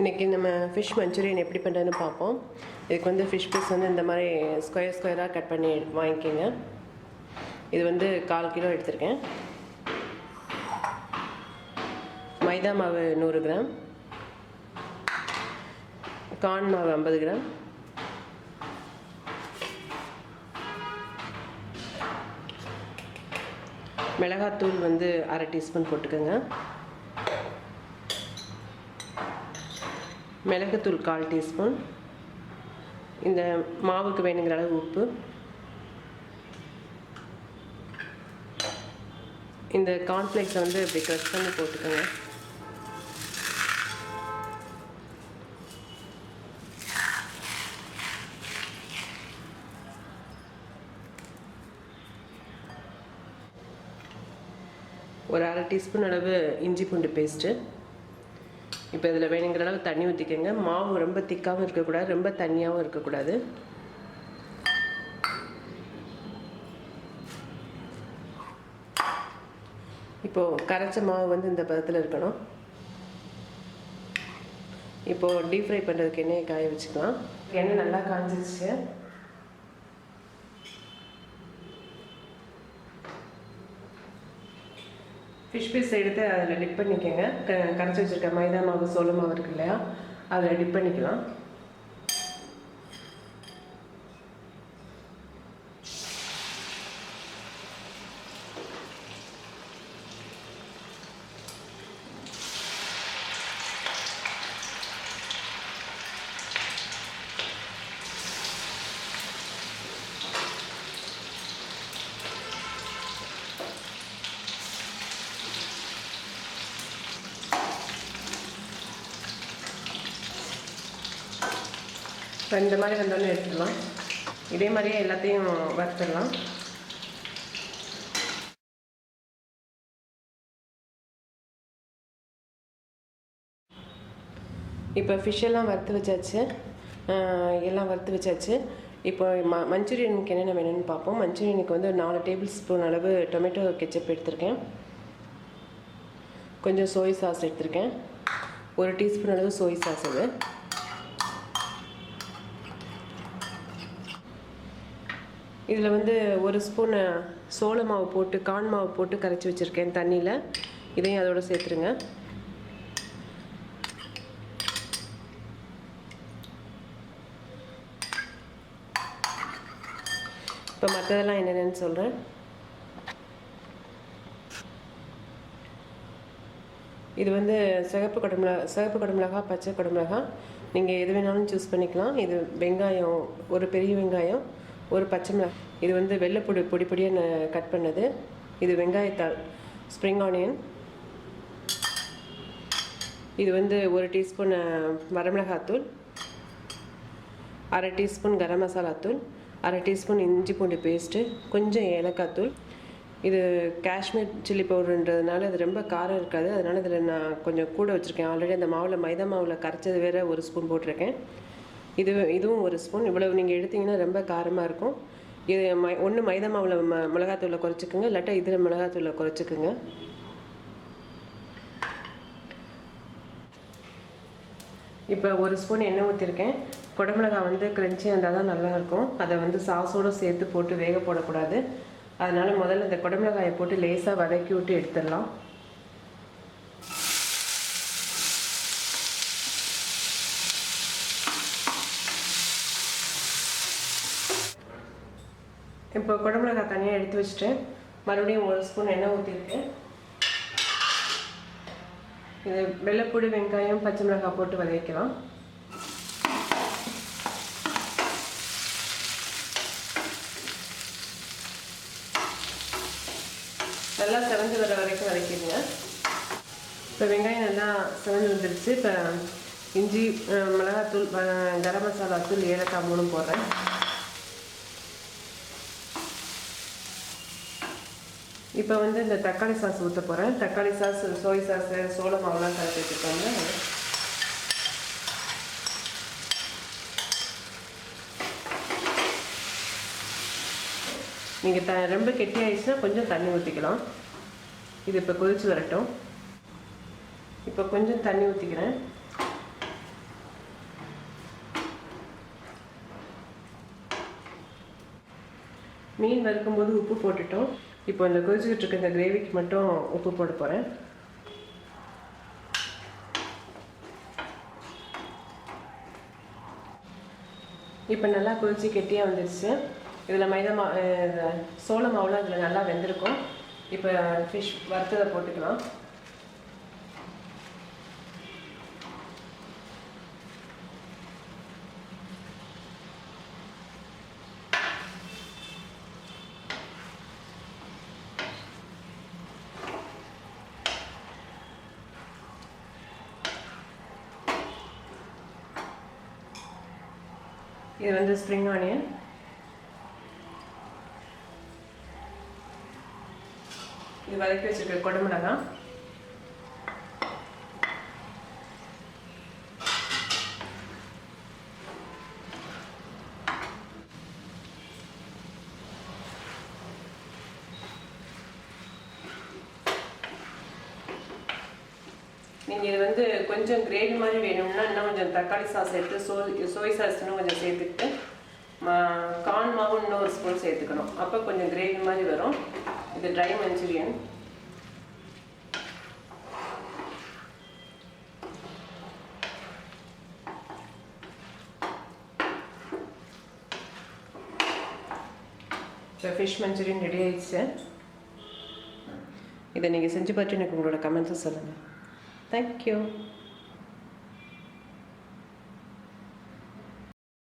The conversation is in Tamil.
இன்றைக்கி நம்ம ஃபிஷ் மஞ்சூரியன் எப்படி பண்ணுறதுன்னு பார்ப்போம். இதுக்கு வந்து ஃபிஷ் பீஸ் வந்து இந்த மாதிரி ஸ்கொயர் ஸ்கொயராக கட் பண்ணி வாங்கிக்கோங்க. இது வந்து கால் கிலோ எடுத்திருக்கேன். மைதா மாவு நூறு கிராம். கார்ன் மாவு ஐம்பது கிராம். மிளகாத்தூள் வந்து அரை டீஸ்பூன் போட்டுக்கோங்க. மிளகுத்தூள் கால் டீஸ்பூன். இந்த மாவுக்கு வேணுங்கிற அளவு உப்பு. இந்த கார்ன்ஃப்ளேக்ஸை வந்து இப்படி க்ரஷ் பண்ணி போட்டுக்கோங்க. ஒரு அரை டீஸ்பூன் அளவு இஞ்சி பூண்டு பேஸ்ட்டு இப்போ இதில் வேணுங்கிற அளவு தண்ணி ஊற்றிக்கோங்க மாவு ரொம்ப திக்காகவும் இருக்கக்கூடாது ரொம்ப தண்ணியாகவும் இருக்கக்கூடாது. இப்போது கரைச்ச மாவு வந்து இந்த பதத்தில் இருக்கணும். இப்போது டீப் ஃப்ரை பண்ணுறதுக்கு எண்ணெயை காய வச்சுக்கலாம். எண்ணெய் நல்லா காஞ்சிருச்சு. ஃபிஷ் பீஸ் எடுத்து அதில் டிப் பண்ணிக்கோங்க. க கரைச்சி வச்சுருக்க மைதா மாவு சோள மாவு இருக்கு இல்லையா? அதில் டிப் பண்ணிக்கலாம். இப்போ இந்த மாதிரி வந்தோடனே எடுத்துடலாம் இதே மாதிரியே எல்லாத்தையும் வறுத்துடலாம் இப்போ ஃபிஷ் எல்லாம் வறுத்து வச்சாச்சு. எல்லாம் வறுத்து வச்சாச்சு. இப்போ ம மஞ்சூரியனுக்கு என்னென்ன வேணும்னு பார்ப்போம். மஞ்சூரியனுக்கு வந்து ஒரு நாலு டேபிள் ஸ்பூன் அளவு டொமேட்டோ கெச்சப் எடுத்திருக்கேன். கொஞ்சம் சோய் சாஸ் எடுத்திருக்கேன். ஒரு டீஸ்பூன் அளவு சோய் சாஸ் அது. இதில் வந்து ஒரு ஸ்பூனு சோள மாவு போட்டு கான் மாவு போட்டு கரைச்சி வச்சுருக்கேன் தண்ணியில். இதையும் அதோடு சேர்த்துருங்க. இப்போ மற்றதெல்லாம் என்னென்னு சொல்கிறேன் இது வந்து சிகப்பு குடமிளகா சிகப்பு குடமிளகா பச்சை குடமிளகா. நீங்கள் எது வேணாலும் சூஸ் பண்ணிக்கலாம். இது வெங்காயம் ஒரு பெரிய வெங்காயம். ஒரு பச்சை மிளகா. இது வந்து வெள்ளை பொடி பொடியாக கட் பண்ணது. இது வெங்காயத்தாள். ஸ்ப்ரிங் ஆனியன் இது வந்து ஒரு டீஸ்பூன் வரமிளகாத்தூள். அரை டீஸ்பூன் கரம் மசாலா தூள் அரை டீஸ்பூன் இஞ்சி பூண்டு பேஸ்ட்டு கொஞ்சம் ஏலக்காய் தூள் இது காஷ்மீர் சில்லி பவுடர்ன்றதுனால இது ரொம்ப காரம் இருக்காது. அதனால் இதில் நான் கொஞ்சம் கூட வச்சுருக்கேன். ஆல்ரெடி அந்த மாவில் மைதா மாவில் கரைச்சது வேறு ஒரு ஸ்பூன் போட்டிருக்கேன். இது இதுவும் ஒரு ஸ்பூன் இவ்வளவு நீங்கள் எடுத்தீங்கன்னா ரொம்ப காரமாக இருக்கும். இது மை ஒன்று மைதா மாவில் ம மிளகாத்தூளை குறைச்சிக்கோங்க. இல்லாட்டா இதில் மிளகாத்தூளை குறைச்சிக்கோங்க. இப்போ ஒரு ஸ்பூன் எண்ணெய் ஊற்றிருக்கேன் குடமிளகா வந்து கிரன்ச்சியாக இருந்தால் தான் நல்லாயிருக்கும். அதை வந்து சாஸோடு சேர்த்து போட்டு வேக போடக்கூடாது. அதனால் முதல்ல இந்த குடமிளகாயை போட்டு லேசாக வதக்கி விட்டு எடுத்துடலாம். இப்போ குடமிளகாய் தனியாக எடுத்து வச்சுட்டு மறுபடியும் ஒரு ஸ்பூன் எண்ணெய் ஊற்றிருக்கேன் இது வெள்ளைப்பூடி வெங்காயம் பச்சை மிளகாய் போட்டு வதக்கலாம் நல்லா செவந்து வர வரைக்கும் வதக்கிடுங்க. இப்போ வெங்காயம் நல்லா செவந்து வந்துருச்சு. இப்போ இஞ்சி மிளகாய் மிளகாத்தூள் கரம் மசாலா தூள் ஏலக்காய் மூணும் போடுறேன். இப்போ வந்து இந்த தக்காளி சாஸ் ஊற்ற போகிறேன் தக்காளி சாஸ் சோய் சாஸு சோள மாவுலாம் கலந்து வச்சுருக்காங்க நீங்கள் த ரொம்ப கெட்டி ஆயிடுச்சுன்னா கொஞ்சம் தண்ணி ஊற்றிக்கலாம் இது இப்போ கொதிச்சு வரட்டும். இப்போ கொஞ்சம் தண்ணி ஊற்றிக்கிறேன் மீன் வறுக்கும்போது உப்பு போட்டுட்டோம். இப்போ இந்த கொதிச்சுக்கிட்டு இருக்க இந்த கிரேவிக்கு மட்டும் உப்பு போட போகிறேன் இப்போ நல்லா கொதிச்சு கெட்டியாக வந்துடுச்சு இதில் மைதா மா சோள மாவுலாம் இதில் நல்லா வெந்திருக்கும். இப்போ ஃபிஷ் வறுத்ததை போட்டுக்கலாம். இது வந்து ஸ்ப்ரிங் ஆனியன் இது வதக்கி வச்சுருக்க குடமிளகா நீங்கள் இது வந்து கொஞ்சம் கிரேவி மாதிரி வேணும்னா இன்னும் கொஞ்சம் தக்காளி சாஸ் சேர்த்து சோ சோய் சாஸ் இன்னும் கொஞ்சம் சேர்த்துக்கிட்டு மா கார்ன் மாவு இன்னும் ஒரு ஸ்பூன் சேர்த்துக்கணும். அப்போ கொஞ்சம் கிரேவி மாதிரி வரும். இது ட்ரை மஞ்சூரியன் இப்போ ஃபிஷ் மஞ்சூரியன் ரெடி ஆயிடுச்சு. இதை நீங்கள் செஞ்சு பார்த்து எனக்கு உங்களோட கமெண்ட்ஸை சொல்லுங்கள் Thank you.